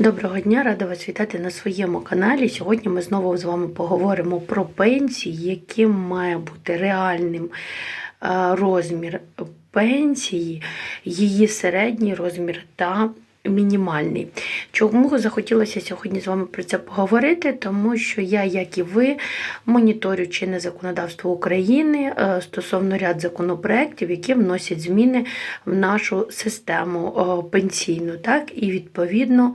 Доброго дня, рада вас вітати на своєму каналі. Сьогодні ми знову з вами поговоримо про пенсії, яким має бути реальним е, розмір пенсії, її середній розмір та мінімальний. Чому захотілося сьогодні з вами про це поговорити? Тому що я, як і ви, моніторю чинне законодавство України е, стосовно ряд законопроєктів, які вносять зміни в нашу систему е, пенсійну. Так? І відповідно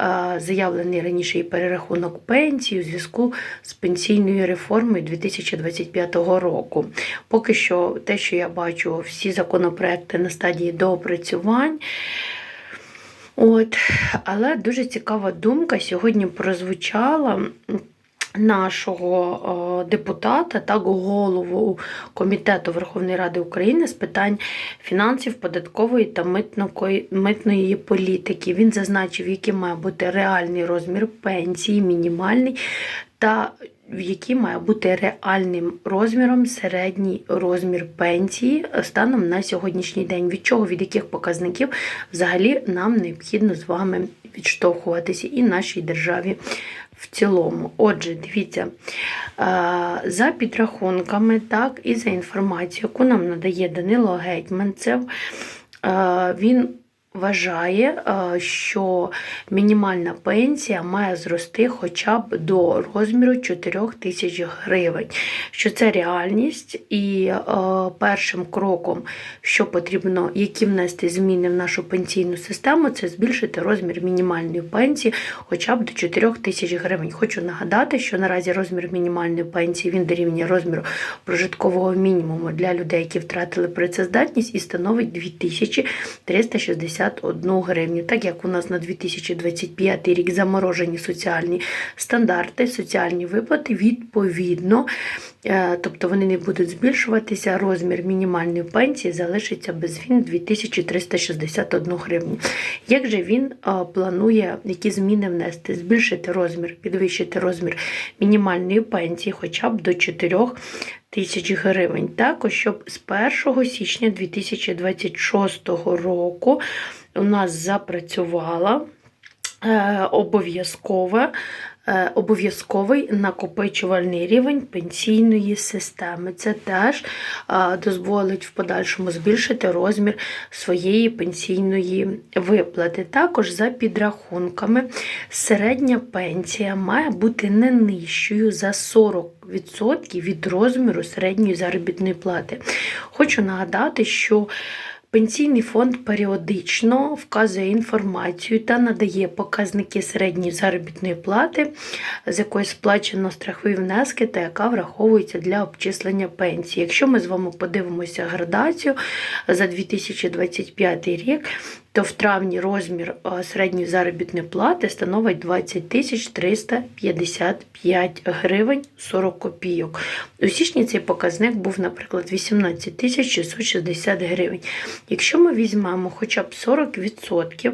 е, заявлений раніше і перерахунок пенсії у зв'язку з пенсійною реформою 2025 року. Поки що те, що я бачу, всі законопроекти на стадії доопрацювань. От, але дуже цікава думка сьогодні прозвучала нашого депутата, так, голову Комітету Верховної Ради України з питань фінансів, податкової та митної політики. Він зазначив, який має бути реальний розмір пенсії, мінімальний та який має бути реальним розміром середній розмір пенсії станом на сьогоднішній день. Від чого, від яких показників взагалі нам необхідно з вами відштовхуватися і нашій державі в цілому. Отже, дивіться, за підрахунками, так, і за інформацією, яку нам надає Данило Гетьманцев, він вважає, е, що мінімальна пенсія має зрости хоча б до розміру 4 тисяч гривень. Що це реальність, і е, першим кроком, що потрібно, які внести зміни в нашу пенсійну систему, це збільшити розмір мінімальної пенсії хоча б до 4 тисяч гривень. Хочу нагадати, що наразі розмір мінімальної пенсії він дорівнює розміру прожиткового мінімуму для людей, які втратили працездатність, і становить 2360 51 гривню. Так як у нас на 2025 рік заморожені соціальні стандарти, соціальні виплати, відповідно, тобто вони не будуть збільшуватися, розмір мінімальної пенсії залишиться без змін 2361 гривню. Як же він е, планує які зміни внести? Збільшити розмір, підвищити розмір мінімальної пенсії хоча б до 4 тисяч гривень. Також, щоб з 1 січня 2026 року у нас запрацювала е, обов'язкове Е, обов'язковий накопичувальний рівень пенсійної системи. Це теж е, дозволить в подальшому збільшити розмір своєї пенсійної виплати. Також за підрахунками, середня пенсія має бути не нижчою за 40% від розміру середньої заробітної плати. Хочу нагадати, що Пенсійний фонд періодично вказує інформацію та надає показники середньої заробітної плати, з якої сплачено страхові внески та яка враховується для обчислення пенсії. Якщо ми з вами подивимося градацію за 2025 рік, то в травні розмір е, середньої заробітної плати становить 20 тисяч 355 гривень 40 копійок. У січні цей показник був, наприклад, 18 тисяч 660 гривень. Якщо ми візьмемо хоча б 40%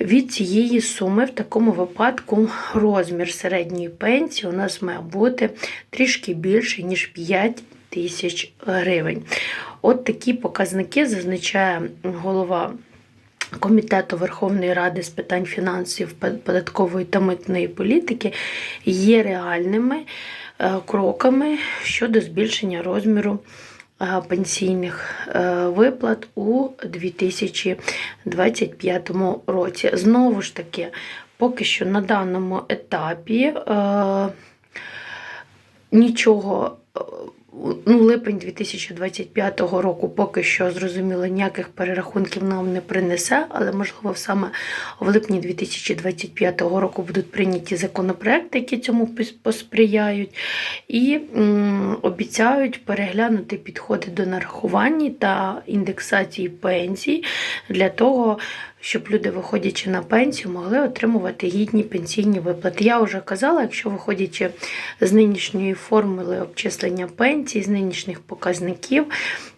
від цієї суми, в такому випадку розмір середньої пенсії у нас має бути трішки більше, ніж 5 тисяч гривень. От такі показники зазначає голова. Комітету Верховної Ради з питань фінансів, податкової та митної політики є реальними е, кроками щодо збільшення розміру е, пенсійних е, виплат у 2025 році. Знову ж таки, поки що на даному етапі нічого ну, липень 2025 року поки що зрозуміло ніяких перерахунків нам не принесе, але можливо саме в липні 2025 року будуть прийняті законопроекти, які цьому посприяють, і м, обіцяють переглянути підходи до нарахування та індексації пенсій для того щоб люди, виходячи на пенсію, могли отримувати гідні пенсійні виплати. Я вже казала, якщо виходячи з нинішньої формули обчислення пенсій, з нинішніх показників,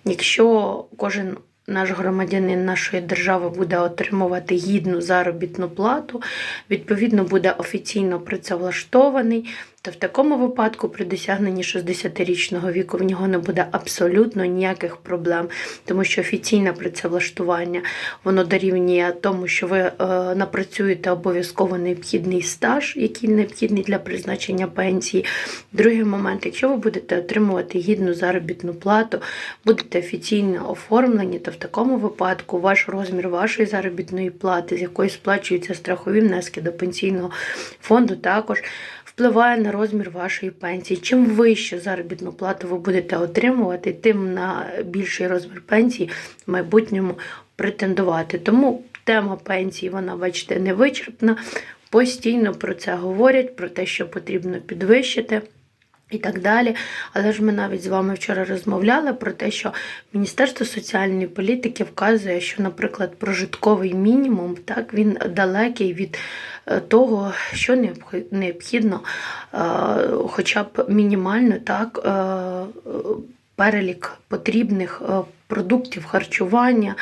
якщо кожен наш громадянин нашої держави буде отримувати гідну заробітну плату, відповідно, буде офіційно працевлаштований, то в такому випадку при досягненні 60-річного віку в нього не буде абсолютно ніяких проблем, тому що офіційне працевлаштування воно дорівнює тому, що ви е, напрацюєте обов'язково необхідний стаж, який необхідний для призначення пенсії. Другий момент, якщо ви будете отримувати гідну заробітну плату, будете офіційно оформлені, то в такому випадку ваш розмір вашої заробітної плати, з якої сплачуються страхові внески до пенсійного фонду, також впливає на розмір вашої пенсії. Чим вищу заробітну плату ви будете отримувати, тим на більший розмір пенсії в майбутньому претендувати. Тому тема пенсії, вона, бачите, не вичерпна. Постійно про це говорять, про те, що потрібно підвищити. І так далі. Але ж ми навіть з вами вчора розмовляли про те, що Міністерство соціальної політики вказує, що, наприклад, прожитковий мінімум так він далекий від е, того, що необх- необхідно, е, хоча б мінімально так, е, перелік потрібних продуктів харчування.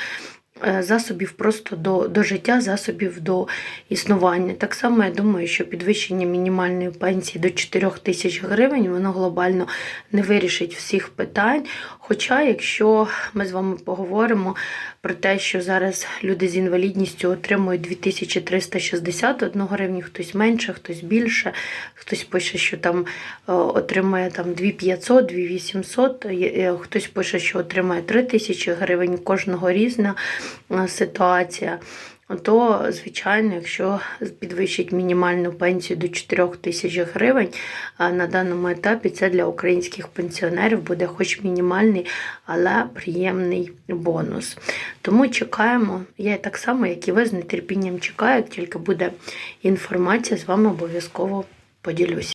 Е, Засобів просто до, до життя, засобів до існування. Так само я думаю, що підвищення мінімальної пенсії до 4 тисяч гривень воно глобально не вирішить всіх питань. Хоча, якщо ми з вами поговоримо про те, що зараз люди з інвалідністю отримують 2361 гривню, хтось менше, хтось більше, хтось пише, що там е, отримує там 2500, 2800, є- е, хтось пише, що отримує 3000 гривень, кожного різна ситуація. То, звичайно, якщо підвищить мінімальну пенсію до 4 тисяч гривень, на даному етапі це для українських пенсіонерів буде хоч мінімальний, але приємний бонус. Тому чекаємо. Я так само, як і ви, з нетерпінням чекаю, як тільки буде інформація, з вами обов'язково поділюся.